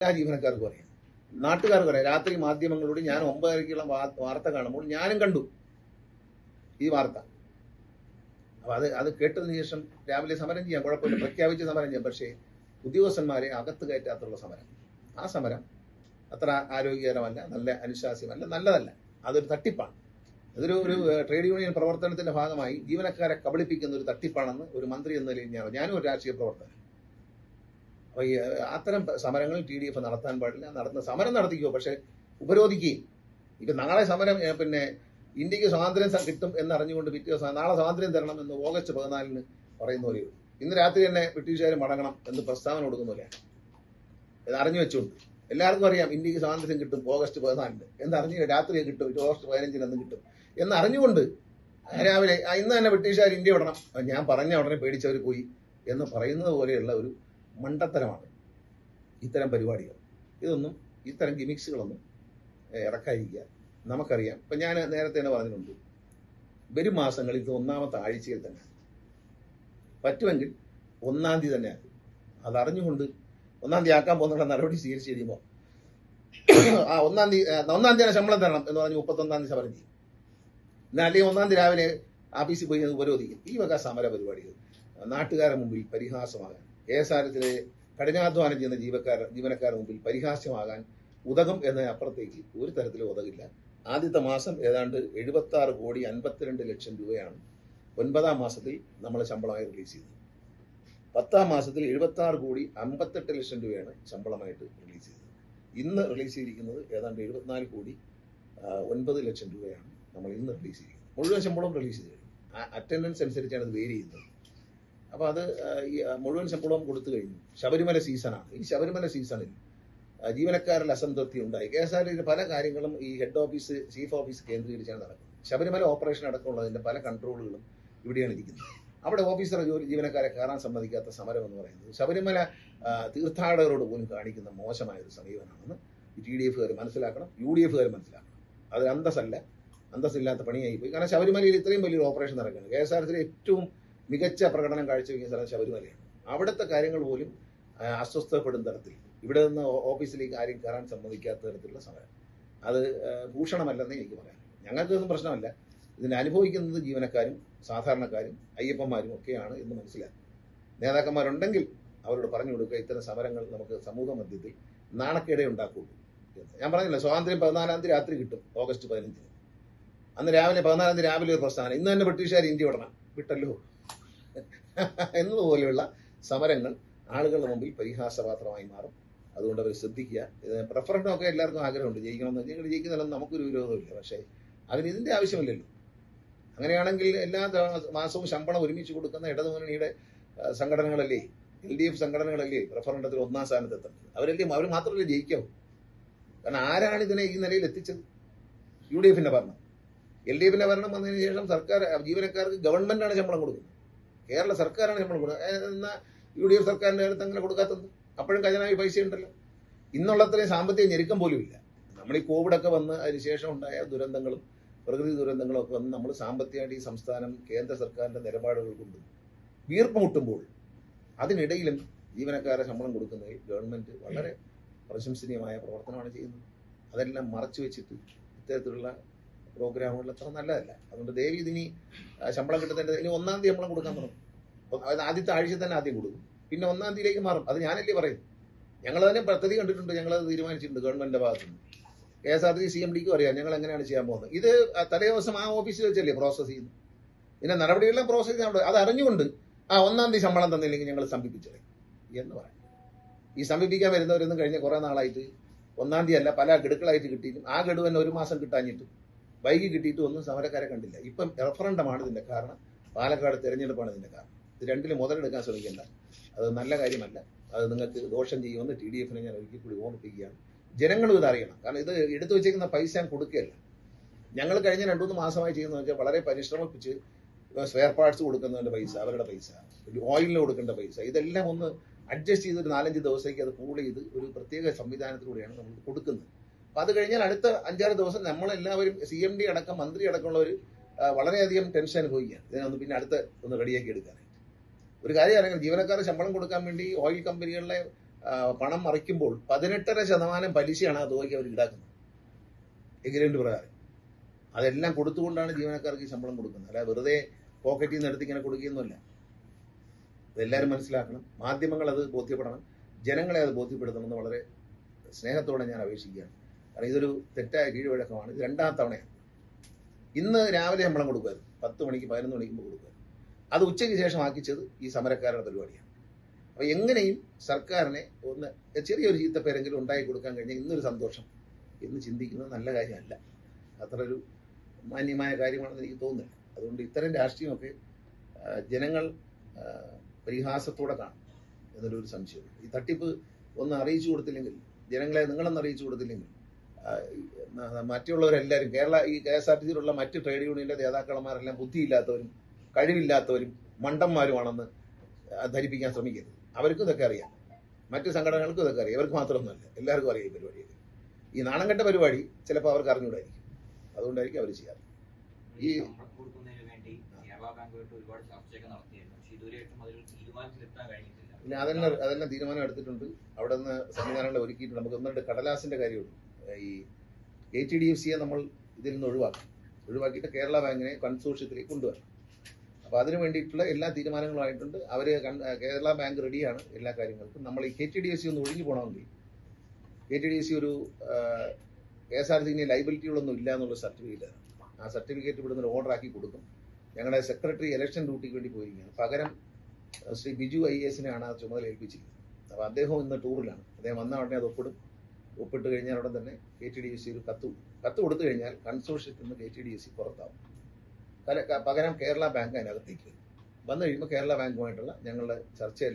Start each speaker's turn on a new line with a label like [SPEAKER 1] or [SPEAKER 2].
[SPEAKER 1] എല്ലാ ജീവനക്കാർക്കും അറിയാം. നാട്ടുകാർക്കും അറിയാം. രാത്രി മാധ്യമങ്ങളോട് ഞാൻ ഒമ്പതരയ്ക്കുള്ള വാ- വാർത്ത കാണുമ്പോൾ ഞാനും കണ്ടു ഈ വാർത്ത. അപ്പൊ അത് അത് കേട്ടതിന് ശേഷം രാവിലെ സമരം ചെയ്യാം. കുഴപ്പമില്ല. പ്രഖ്യാപിച്ച് സമരം ചെയ്യാം. പക്ഷേ ഉദ്യോഗസ്ഥന്മാരെ അകത്ത് കയറ്റാത്തുള്ള സമരം. ആ സമരം അത്ര ആരോഗ്യകരമല്ല നല്ല അനുശാസ്യമല്ല നല്ലതല്ല. അതൊരു തട്ടിപ്പാണ്. അതൊരു ഒരു ട്രേഡ് യൂണിയൻ പ്രവർത്തനത്തിന്റെ ഭാഗമായി ജീവനക്കാരെ കബളിപ്പിക്കുന്ന ഒരു തട്ടിപ്പാണെന്ന് ഒരു മന്ത്രി എന്ന നിലയിൽ ഞാൻ ഞാനും ഒരു രാഷ്ട്രീയ പ്രവർത്തകൻ ഈ അത്തരം സമരങ്ങൾ ടി ഡി എഫ് നടത്താൻ പാടില്ല. നടത്തുന്ന സമരം നടത്തിക്കോ പക്ഷെ ഉപരോധിക്കുകയും. ഇപ്പൊ നാളെ സമരം പിന്നെ ഇന്ത്യയ്ക്ക് സ്വാതന്ത്ര്യം കിട്ടും എന്നറിഞ്ഞുകൊണ്ട് പിറ്റേ ദിവസം നാളെ സ്വാതന്ത്ര്യം തരണം എന്ന് ഓഗസ്റ്റ് പതിനാലിന് പറയുന്ന പോലെ ഇന്ന് രാത്രി തന്നെ ബ്രിട്ടീഷുകാർ മടങ്ങണം എന്ന് പ്രസ്താവന കൊടുക്കുന്ന പോലെയാണ്. ഇത് അറിഞ്ഞു വെച്ചുകൊണ്ട്. എല്ലാവർക്കും അറിയാം ഇന്ത്യയ്ക്ക് സ്വാതന്ത്ര്യം കിട്ടും ഓഗസ്റ്റ് പതിനാലിന്. എന്ന് അറിഞ്ഞു രാത്രി കിട്ടും ഓഗസ്റ്റ് പതിനഞ്ചിന് എന്ന് കിട്ടും. എന്ന് അറിഞ്ഞുകൊണ്ട് രാവിലെ "ആ, ഇന്ന് തന്നെ ബ്രിട്ടീഷുകാർ ഇന്ത്യ വിടണം. ഞാൻ പറഞ്ഞ ഉടനെ പേടിച്ചവർ പോയി എന്ന് പറയുന്നത് പോലെയുള്ള ഒരു മണ്ടത്തരമാണ് ഇത്തരം പരിപാടികൾ. ഇതൊന്നും ഇത്തരം ഗിമിക്സുകളൊന്നും ഇറക്കാതിരിക്കുക. നമുക്കറിയാം. ഇപ്പം ഞാൻ നേരത്തെ തന്നെ പറഞ്ഞിട്ടുണ്ട്. വരും മാസങ്ങളിൽ ഇത് ഒന്നാമത്തെ ആഴ്ചയിൽ തന്നെ പറ്റുമെങ്കിൽ ഒന്നാം തീയതി തന്നെ അതറിഞ്ഞുകൊണ്ട് ഒന്നാം തീയതി ആക്കാൻ പോകുന്ന നടപടി സ്വീകരിച്ച് കഴിയുമ്പോൾ ആ ഒന്നാം തീയതി ഒന്നാം തീയതി ശമ്പളം തരണം എന്ന് പറഞ്ഞ് മുപ്പത്തൊന്നാം തീയതി സമരം ചെയ്യും. എന്നാൽ അല്ലെങ്കിൽ ഒന്നാം തീയതി രാവിലെ ആഫീസിൽ പോയി ഉപരോധിക്കും. ഈ വക സമര പരിപാടികൾ നാട്ടുകാരുടെ മുമ്പിൽ പരിഹാസമാകാൻ കെ എസ് ആർ എസിലെ കഠിനാധ്വാനം ചെയ്യുന്ന ജീവക്കാർ ജീവനക്കാരുടെ മുമ്പിൽ പരിഹാസ്യമാകാൻ ഉതകും എന്നതിനപ്പുറത്തേക്ക് ഒരു തരത്തിലും ഉതകില്ല. ആദ്യത്തെ മാസം ഏതാണ്ട് എഴുപത്തി ആറ് കോടി അൻപത്തിരണ്ട് ലക്ഷം രൂപയാണ് ഒൻപതാം മാസത്തിൽ നമ്മൾ ശമ്പളമായി റിലീസ് ചെയ്തത്. പത്താം മാസത്തിൽ എഴുപത്തി ആറ് കോടി അമ്പത്തെട്ട് ലക്ഷം രൂപയാണ് ശമ്പളമായിട്ട് റിലീസ് ചെയ്തത്. ഇന്ന് റിലീസ് ചെയ്തിരിക്കുന്നത് ഏതാണ്ട് എഴുപത്തിനാല് കോടി ഒൻപത് ലക്ഷം രൂപയാണ് നമ്മൾ ഇന്ന് റിലീസ് ചെയ്തിരിക്കുന്നത്. മുഴുവൻ ശമ്പളം റിലീസ് ചെയ്ത്. അറ്റൻഡൻസ് അനുസരിച്ചാണ് ഇത് വേരി ചെയ്യുന്നത്. അപ്പോൾ അത് മുഴുവൻ ശമ്പളവും കൊടുത്തു കഴിഞ്ഞു. ശബരിമല സീസണാണ്. ഈ ശബരിമല സീസണിൽ ജീവനക്കാരിൽ അസംതൃപ്തി ഉണ്ടായി. കെ എസ് ആർ പല കാര്യങ്ങളും ഈ ഹെഡ് ഓഫീസ് ചീഫ് ഓഫീസ് കേന്ദ്രീകരിച്ചാണ് നടക്കുന്നത്. ശബരിമല ഓപ്പറേഷൻ അടക്കമുള്ളതിന്റെ പല കൺട്രോളുകളും ഇവിടെയാണ് ഇരിക്കുന്നത്. അവിടെ ഓഫീസർ ജോലി ജീവനക്കാരെ കയറാൻ സമ്മതിക്കാത്ത സമരം എന്ന് പറയുന്നത് ശബരിമല തീർത്ഥാടകരോട് പോലും കാണിക്കുന്ന മോശമായ ഒരു സമീപനമാണെന്ന് ടി ഡി എഫുകാർ മനസ്സിലാക്കണം യു ഡി എഫുകാർ മനസ്സിലാക്കണം. അത് അന്തസ്സല്ല. അന്തസ്സില്ലാത്ത പണിയായി പോയി കാരണം ശബരിമലയിൽ ഇത്രയും വലിയൊരു ഓപ്പറേഷൻ നടക്കുകയാണ്. കെ എസ് ആർ ടിയിലെ ഏറ്റവും മികച്ച പ്രകടനം കാഴ്ചവെക്കുന്ന സ്ഥലം ശബരിമലയാണ്. അവിടുത്തെ കാര്യങ്ങൾ പോലും അസ്വസ്ഥപ്പെടുന്ന തരത്തിൽ. ഇവിടെ നിന്ന് ഓഫീസിലേക്ക് ആരും കയറാൻ സമ്മതിക്കാത്ത തരത്തിലുള്ള സമരം അത് ഭൂഷണമല്ലെന്ന് എനിക്ക് പറയാം ഞങ്ങൾക്കൊന്നും പ്രശ്നമല്ല. ഇതിനെ അനുഭവിക്കുന്നത് ജീവനക്കാരും സാധാരണക്കാരും അയ്യപ്പന്മാരും ഒക്കെയാണ് എന്ന് മനസ്സിലാക്കും. നേതാക്കന്മാരുണ്ടെങ്കിൽ അവരോട് പറഞ്ഞു കൊടുക്കുക ഇത്തരം സമരങ്ങൾ നമുക്ക് സമൂഹ മധ്യത്തിൽ നാണക്കേടെ ഉണ്ടാക്കുള്ളൂ. ഞാൻ പറഞ്ഞില്ല സ്വാതന്ത്ര്യം പതിനാലാം തീയതി രാത്രി കിട്ടും ഓഗസ്റ്റ് പതിനഞ്ചിന്. അന്ന് രാവിലെ പതിനാലാം തീയതി രാവിലെ ഒരു പ്രസ്ഥാനം. ഇന്ന് തന്നെ ബ്രിട്ടീഷുകാർ ഇന്ത്യ വിടണം. വിട്ടല്ലോ. എന്നതുപോലെയുള്ള സമരങ്ങൾ ആളുകളുടെ മുമ്പിൽ പരിഹാസപാത്രമായി മാറും. അതുകൊണ്ട് അവർ ശ്രദ്ധിക്കുക. ഇത് പ്രഫറൻഡൊക്കെ എല്ലാവർക്കും ആഗ്രഹമുണ്ട്. ജയിക്കണമെന്ന് ഞങ്ങൾ ജയിക്കുന്നില്ലെന്ന് നമുക്കൊരു വിരോധമില്ല പക്ഷേ അതിന് ഇതിന്റെ ആവശ്യമില്ലല്ലോ. അങ്ങനെയാണെങ്കിൽ എല്ലാ മാസവും ശമ്പളം ഒരുമിച്ച് കൊടുക്കുന്ന ഇടതുമുന്നണിയുടെ സംഘടനകളല്ലേ? എൽ ഡി എഫ് സംഘടനകളല്ലേ? പ്രഫറൻഡത്തിൽ ഒന്നാം സ്ഥാനത്ത് എത്തേണ്ടത്. അവരല്ലേ അവർ മാത്രമല്ലേ ജയിക്കാവൂ കാരണം ആരാണ് ഇതിനെ ഈ നിലയിൽ എത്തിച്ചത്? യു ഡി എഫിന്റെ ഭരണം. എൽ ഡി എഫിന്റെ ഭരണം വന്നതിന് ശേഷം സർക്കാർ ജീവനക്കാർക്ക് ഗവൺമെന്റാണ് ശമ്പളം കൊടുക്കുന്നത്. കേരള സർക്കാരാണ് നമ്മൾ കൊടുക്കുക എന്നാൽ യു ഡി എഫ് സർക്കാരിന്റെ അടുത്ത് അങ്ങനെ കൊടുക്കാത്തത്? അപ്പോഴും ഖജനാവി പൈസ ഉണ്ടല്ലോ. ഇന്നുള്ളത്രയും സാമ്പത്തിക ഞെരുക്കം പോലും ഇല്ല. നമ്മൾ ഈ കോവിഡൊക്കെ വന്ന് അതിനുശേഷം ഉണ്ടായ ദുരന്തങ്ങളും പ്രകൃതി ദുരന്തങ്ങളും ഒക്കെ വന്ന് നമ്മൾ സാമ്പത്തികമായിട്ട് ഈ സംസ്ഥാനം കേന്ദ്ര സർക്കാരിന്റെ നിലപാടുകൾ കൊണ്ട് വീർപ്പ് മുട്ടുമ്പോൾ അതിനിടയിലും ജീവനക്കാരെ ശമ്പളം കൊടുക്കുന്നതിൽ ഗവൺമെന്റ് വളരെ പ്രശംസനീയമായ പ്രവർത്തനമാണ് ചെയ്യുന്നത്. അതെല്ലാം മറച്ചു വെച്ചിട്ട് ഇത്തരത്തിലുള്ള പ്രോഗ്രാമുകൾ അത്ര നല്ലതല്ല. അതുകൊണ്ട് ദേവി ഇതിനി ശമ്പളം കിട്ടുന്നതിന്റെ ഇനി ഒന്നാം തീയതി ശമ്പളം കൊടുക്കാൻ തുടങ്ങും. ആദ്യത്തെ ആഴ്ച തന്നെ ആദ്യം കൊടുക്കും. പിന്നെ ഒന്നാം തീയതിയിലേക്ക് മാറും. അത് ഞാനല്ലേ പറയുന്നു ഞങ്ങൾ തന്നെ പദ്ധതി കണ്ടിട്ടുണ്ട്. ഞങ്ങൾ അത് തീരുമാനിച്ചിട്ടുണ്ട് ഗവൺമെന്റിന്റെ ഭാഗത്ത് നിന്ന് K S R T C M ഡിക്കും അറിയാം ഞങ്ങൾ എങ്ങനെയാണ് ചെയ്യാൻ പോകുന്നത്. ഇത് തലേ ദിവസം ആ ഓഫീസിൽ വെച്ചല്ലേ പ്രോസസ് ചെയ്യുന്നത്? പിന്നെ നടപടികളെല്ലാം പ്രോസസ് ചെയ്യാൻ അത് അറിഞ്ഞുകൊണ്ട് ആ ഒന്നാം തീയതി ശമ്പളം തന്നില്ലെങ്കിൽ ഞങ്ങൾ സംഭിപ്പിച്ചത് എന്ന് പറയും. ഈ സമീപിക്കാൻ വരുന്നവരൊന്നും കഴിഞ്ഞ കുറെ നാളായിട്ട് ഒന്നാം തീയതി അല്ല പല ഗഡുക്കളായിട്ട് കിട്ടിയിട്ടും ആ ഗഡു തന്നെ ഒരു മാസം കിട്ടാഞ്ഞിട്ട് വൈകി കിട്ടിയിട്ടും ഒന്നും സമരക്കാരെ കണ്ടില്ല. ഇപ്പം റഫറണ്ടമാണ് ഇതിന്റെ കാരണം. പാലക്കാട് തെരഞ്ഞെടുപ്പാണ് ഇതിന്റെ കാരണം. ഇത് രണ്ടിലും മുതലെടുക്കാൻ ശ്രമിക്കേണ്ട. അത് നല്ല കാര്യമല്ല. അത് നിങ്ങൾക്ക് ദോഷം ചെയ്യുമെന്ന് ടി ഡി എഫിനെ ഞാൻ ഒരിക്കൽ കൂടി ഓർമ്മിപ്പിക്കുകയാണ് ജനങ്ങളും ഇത് അറിയണം. കാരണം ഇത് എടുത്തു വെച്ചേക്കുന്ന പൈസ ഞാൻ കൊടുക്കുകയല്ല. ഞങ്ങൾ കഴിഞ്ഞ രണ്ടു മൂന്ന് മാസമായി ചെയ്യുന്നത് വെച്ചാൽ വളരെ പരിശ്രമിപ്പിച്ച് സ്പെയർ പാർട്സ് കൊടുക്കുന്നതിന്റെ പൈസ അവരുടെ പൈസ ഓയിലിന് കൊടുക്കേണ്ട പൈസ ഇതെല്ലാം ഒന്ന് അഡ്ജസ്റ്റ് ചെയ്ത് ഒരു നാലഞ്ച് ദിവസത്തേക്ക് അത് കൂടെ ചെയ്ത് ഒരു പ്രത്യേക സംവിധാനത്തിലൂടെയാണ് നമ്മൾ കൊടുക്കുന്നത്. അപ്പം അത് കഴിഞ്ഞാൽ അടുത്ത അഞ്ചാറ് ദിവസം നമ്മളെല്ലാവരും സി എം ഡി അടക്കം മന്ത്രി അടക്കമുള്ളവർ വളരെയധികം ടെൻഷൻ അനുഭവിക്കുകയാണ്. ഇതിനൊന്ന് പിന്നെ അടുത്ത ഒന്ന് റെഡിയാക്കി എടുക്കാനായിട്ട് ഒരു കാര്യം അറിയാം ജീവനക്കാർക്ക് ശമ്പളം കൊടുക്കാൻ വേണ്ടി ഓയിൽ കമ്പനികളിലെ പണം മറിക്കുമ്പോൾ പതിനെട്ടര ശതമാനം പലിശയാണ് ആ തുകയ്ക്ക് അവർ ഈടാക്കുന്നത്. എഗ്രിമെന്റ് പ്രകാരം? അതെല്ലാം കൊടുത്തുകൊണ്ടാണ് ജീവനക്കാർക്ക് ശമ്പളം കൊടുക്കുന്നത്. അല്ല വെറുതെ പോക്കറ്റിൽ നിന്ന് എടുത്ത് ഇങ്ങനെ കൊടുക്കുകയൊന്നുമല്ല. ഇതെല്ലാവരും മനസ്സിലാക്കണം. മാധ്യമങ്ങൾ അത് ബോധ്യപ്പെടണം. ജനങ്ങളെ അത് ബോധ്യപ്പെടുത്തണമെന്ന് വളരെ സ്നേഹത്തോടെ ഞാൻ അപേക്ഷിക്കുകയാണ്. കാരണം ഇതൊരു തെറ്റായ കീഴ്വഴക്കമാണ്. ഇത് രണ്ടാം തവണയാണ്. ഇന്ന് രാവിലെ ശമ്പളം കൊടുക്കുമായിരുന്നു. പത്ത് മണിക്ക് പതിനൊന്ന് മണിക്ക് മുമ്പ് കൊടുക്കുമായിരുന്നു. അത് ഉച്ചയ്ക്ക് ശേഷം ആക്കിച്ചത് ഈ സമരക്കാരുടെ പരിപാടിയാണ്. അപ്പോൾ എങ്ങനെയും സർക്കാരിനെ ഒന്ന് ചെറിയൊരു ചീത്തപ്പേരെങ്കിലും ഉണ്ടാക്കി കൊടുക്കാൻ കഴിഞ്ഞാൽ ഇന്നൊരു സന്തോഷം എന്ന് ചിന്തിക്കുന്നത് നല്ല കാര്യമല്ല. അത്ര ഒരു മാന്യമായ കാര്യമാണെന്ന് എനിക്ക് തോന്നുന്നില്ല. അതുകൊണ്ട് ഇത്തരം രാഷ്ട്രീയമൊക്കെ ജനങ്ങൾ പരിഹാസത്തോടെ കാണും എന്നൊരു ഒരു സംശയമുണ്ട് ഈ തട്ടിപ്പ് ഒന്ന് അറിയിച്ചു കൊടുത്തില്ലെങ്കിൽ ജനങ്ങളെ നിങ്ങളൊന്ന് അറിയിച്ചു കൊടുത്തില്ലെങ്കിൽ മറ്റുള്ളവരെല്ലാവരും കേരള ഈ കെ എസ് ആർ ടി സിയിലുള്ള മറ്റ് ട്രേഡ് യൂണിയന്റെ നേതാക്കളന്മാരെല്ലാം ബുദ്ധിയില്ലാത്തവരും കഴിവില്ലാത്തവരും മണ്ടന്മാരുമാണെന്ന് ധരിപ്പിക്കാൻ ശ്രമിക്കരുത്. അവർക്കും ഇതൊക്കെ അറിയാം. മറ്റ് സംഘടനകൾക്കും ഇതൊക്കെ അറിയാം. ഇവർക്ക് മാത്രമൊന്നുമല്ല. എല്ലാവർക്കും അറിയാം ഈ പരിപാടിയൊക്കെ ഈ നാണം കെട്ട പരിപാടി ചിലപ്പോൾ അവർക്ക് അറിഞ്ഞൂടായിരിക്കും അതുകൊണ്ടായിരിക്കും അവർ ചെയ്യാറ്.
[SPEAKER 2] ഈ
[SPEAKER 1] പിന്നെ അതെല്ലാം അതെല്ലാം തീരുമാനം എടുത്തിട്ടുണ്ട്. അവിടെ നിന്ന് സംവിധാനങ്ങൾ ഒരുക്കിയിട്ടുണ്ട്. നമുക്ക് ഒന്നിട്ട് കടലാസിന്റെ കാര്യമുള്ളൂ. ഈ എ ടി ഡി എഫ് സിയെ നമ്മൾ ഇതിൽ നിന്ന് ഒഴിവാക്കും. ഒഴിവാക്കിയിട്ട് കേരള ബാങ്കിനെ കൺസോർഷ്യത്തിലേക്ക് കൊണ്ടുവരണം. അപ്പോൾ അതിനു വേണ്ടിയിട്ടുള്ള എല്ലാ തീരുമാനങ്ങളും ആയിട്ടുണ്ട്. അവർ കേരള ബാങ്ക് റെഡിയാണ് എല്ലാ കാര്യങ്ങൾക്കും. നമ്മൾ ഈ K T D S C ഒന്ന് ഒഴിഞ്ഞു പോകണമെങ്കിൽ K T D S C ഒരു കെ എസ് ആർ സിന് ലൈബിലിറ്റികളൊന്നും ഇല്ല എന്നുള്ള സർട്ടിഫിക്കറ്റ് ആ സർട്ടിഫിക്കറ്റ് ഇവിടുന്ന് ഒരു ഓർഡർ ആക്കി കൊടുക്കും. ഞങ്ങളുടെ സെക്രട്ടറി ഇലക്ഷൻ ഡ്യൂട്ടിക്ക് വേണ്ടി പോയിരിക്കുകയാണ്. പകരം ശ്രീ ബിജു ഐ എസിനെയാണ് ആ ചുമതല ഏൽപ്പിച്ചിരിക്കുന്നത്. അപ്പോൾ അദ്ദേഹം ഇന്ന് ടൂറിലാണ്. അദ്ദേഹം വന്ന ഉടനെ അത് ഒപ്പിടും. ഒപ്പിട്ട് കഴിഞ്ഞാൽ ഉടൻ തന്നെ K T D S C ഒരു കത്ത് കത്ത് കൊടുത്തു കഴിഞ്ഞാൽ കൺസോർഷ്യത്തിൽ നിന്ന് K T D S C പുറത്താവും. പകരം കേരള ബാങ്ക് അതിനകത്തേക്ക് വന്നു കഴിയുമ്പോൾ കേരള ബാങ്കുമായിട്ടുള്ള ഞങ്ങളുടെ ചർച്ചയെല്ലാം